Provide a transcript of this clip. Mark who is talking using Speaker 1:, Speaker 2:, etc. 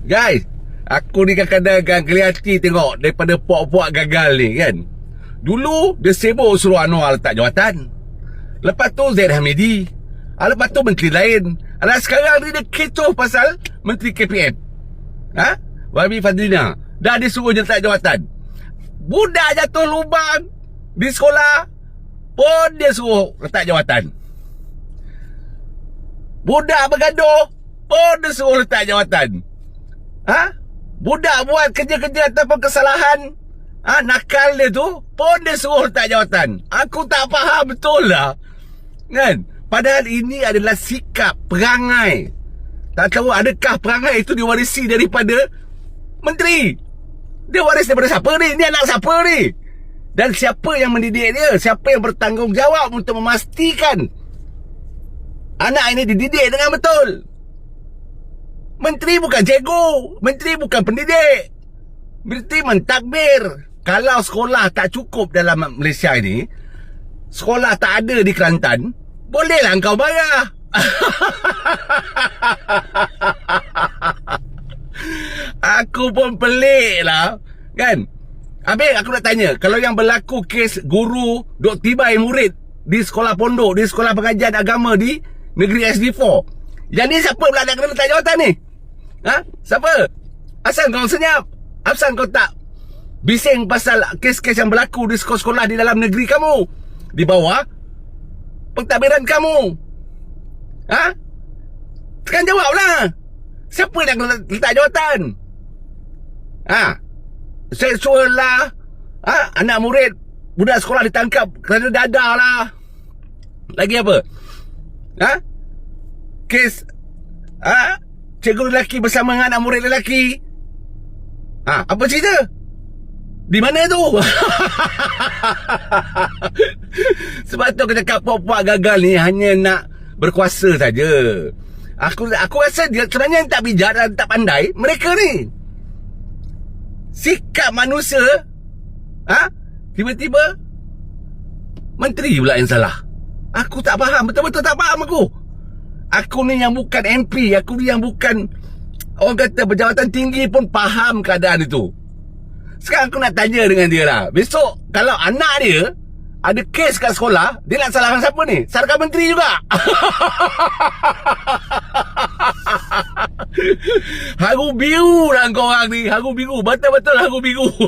Speaker 1: Guys, aku ni kadang-kadang kan kelihati tengok daripada puak-puak gagal ni kan. Dulu dia sibuk suruh Anwar letak jawatan. Lepas tu Zaid Hamidi. Ah, lepas tu menteri lain. Ah, sekarang ni dia kecoh pasal menteri KPM. Ha? Wabi Fadlina. Dah dia suruh je letak jawatan. Budak jatuh lubang di sekolah pun dia suruh letak jawatan. Budak bergaduh pun dia suruh letak jawatan. Ha? Budak buat kerja-kerja ataupun kesalahan ha, nakal dia tu pun dia suruh letak jawatan. Aku tak faham betul lah. Kan? Padahal ini adalah sikap perangai. Tak tahu adakah perangai itu diwarisi daripada menteri. Dia waris daripada siapa ni? Ni anak siapa ni? Dan siapa yang mendidik dia? Siapa yang bertanggungjawab untuk memastikan anak ini dididik dengan betul? Menteri bukan cikgu. Menteri bukan pendidik. Menteri mentadbir. Kalau sekolah tak cukup dalam Malaysia ini, sekolah tak ada di Kelantan, bolehlah kau bayar. aku pun pelik lah. Kan? Habis aku nak tanya, kalau yang berlaku kes guru duk tibai murid di sekolah pondok, di sekolah pengajian agama di negeri SD4. Yang ni siapa pula nak kena letak jawatan ni? Ha? Siapa? Asal kau senyap? Asal kau tak bising pasal kes-kes yang berlaku di sekolah-sekolah di dalam negeri kamu? Di bawah pentadbiran kamu. Ha? Sekarang jawablah. Siapa nak letak jawatan? Ha? Seksual lah. Ha? Anak murid budak sekolah ditangkap kerana dadah lah. Lagi apa? Ha? Kes ha? Cikgu lelaki bersama dengan anak murid lelaki. Ha, apa cerita? Di mana tu? Sebab tu aku cakap puak-puak gagal ni hanya nak berkuasa saja. Aku aku rasa dia sebenarnya yang tak bijak dan tak pandai mereka ni. Sikap manusia ha? Tiba-tiba Menteri pula yang salah Aku tak faham Betul-betul tak faham aku Aku ni yang bukan MP Aku ni yang bukan Orang kata berjawatan tinggi pun faham keadaan itu. Sekarang aku nak tanya dengan dia lah. Besok Kalau anak dia Ada kes kat sekolah Dia nak salahkan siapa ni? Salahkan menteri juga. Haru biru lah kau orang ni. Haru biru. Betul-betul haru biru